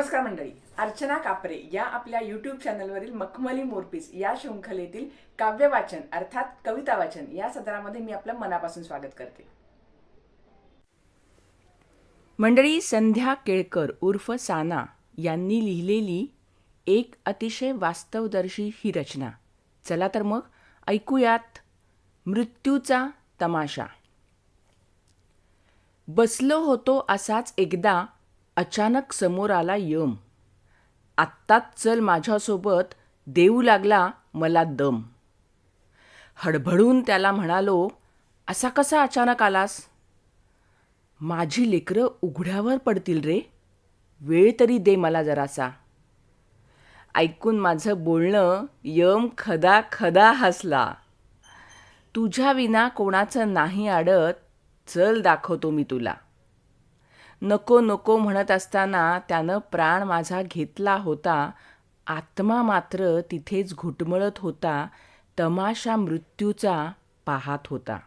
अर्चना कापरे या आपल्या यूट्यूब चॅनलवरील मखमली मोरपीस या शृंखलेतील काव्य वाचन अर्थात कविता वाचन या सदरामध्ये मी आपलं मनापासून स्वागत करते. मंडळी संध्या केळकर उर्फ साना यांनी लिहिलेली एक अतिशय वास्तवदर्शी ही रचना. चला तर मग ऐकूयात मृत्यूचा तमाशा. बसलो होतो असाच एकदा अचानक समोर आला यम. आत्ताच चल माझ्यासोबत देऊ लागला मला दम. हडबडून त्याला म्हणालो असा कसा अचानक आलास? माझी लेकरं उघड्यावर पडतील रे. वेळ तरी दे मला जरासा. ऐकून माझं बोलणं यम खदा खदा हसला. तुझ्या विना कोणाचं नाही आडत चल दाखवतो मी तुला. नको नको म्हणत असताना त्यानं प्राण माझा घेतला होता. आत्मा मात्र तिथेच घुटमळत होता. तमाशा मृत्यूचा पाहात होता.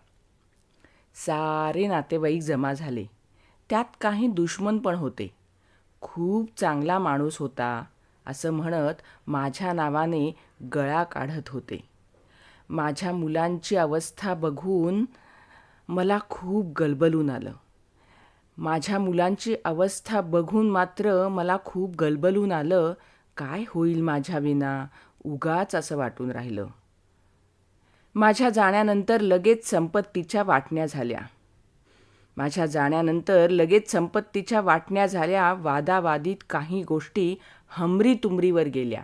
सारे नातेवाईक जमा झाले. त्यात काही दुश्मन पण होते. खूप चांगला माणूस होता असं म्हणत माझ्या नावाने गळा काढत होते. माझ्या मुलांची अवस्था बघून मला खूप गलबलून आलं. माझ्या मुलांची अवस्था बघून मात्र मला खूप गलबलून आलं. काय होईल माझ्या विना? उगाच असं वाटून राहिलं. माझ्या जाण्यानंतर लगेच संपत्तीच्या वाटण्या झाल्या. माझ्या जाण्यानंतर लगेच संपत्तीच्या वाटण्या झाल्या वादावादीत काही गोष्टी हमरी तुमरीवर गेल्या.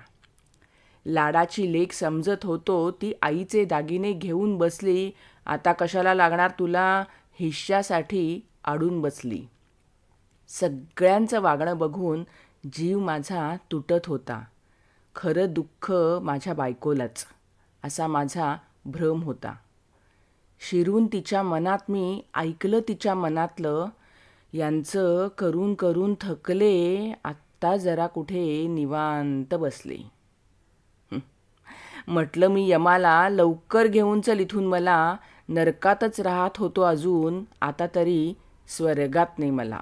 लाडाची लेख समजत होतो ती आईचे दागिने घेऊन बसली. आता कशाला लागणार तुला? हिश्श्यासाठी आडून बसली. सगळ्यांचं वागणं बघून जीव माझा तुटत होता. खरं दुःख माझ्या बायकोलाच असा माझा भ्रम होता. शिरून तिच्या मनात मी ऐकलं तिच्या मनातलं यांचं करून करून थकले आत्ता जरा कुठे निवांत बसले. म्हटलं मी यमाला लवकर घेऊन चल इथून मला नरकातच राहत होतो अजून आता तरी स्वर्गात नाही मला.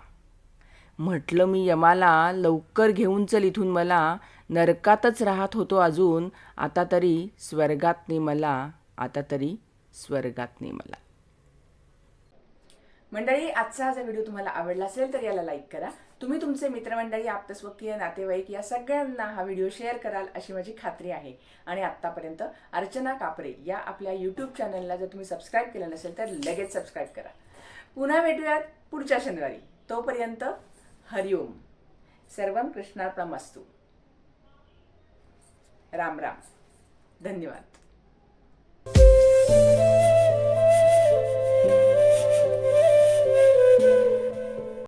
म्हटलं मी यमाला लवकर घेऊन चल इथून मला. नरकातच राहत होतो अजून. आता तरी स्वर्गात नाही मला. आता तरी स्वर्गात नाही मला. मंडळी आजचा हा जर व्हिडिओ तुम्हाला आवडला असेल तर याला लाईक करा. तुम्ही तुमचे मित्रमंडळी आप्तस्वकीय नातेवाईक या सगळ्यांना हा व्हिडिओ शेअर कराल अशी माझी खात्री आहे. आणि आत्तापर्यंत अर्चना कापरे या आपल्या यूट्यूब चॅनलला जर तुम्ही सबस्क्राईब केलं नसेल तर लगेच सबस्क्राईब करा. पुन्हा भेटूयात पुढच्या शनिवारी. तोपर्यंत हरिओम सर्व कृष्णार्पणमस्तू. राम राम. धन्यवाद.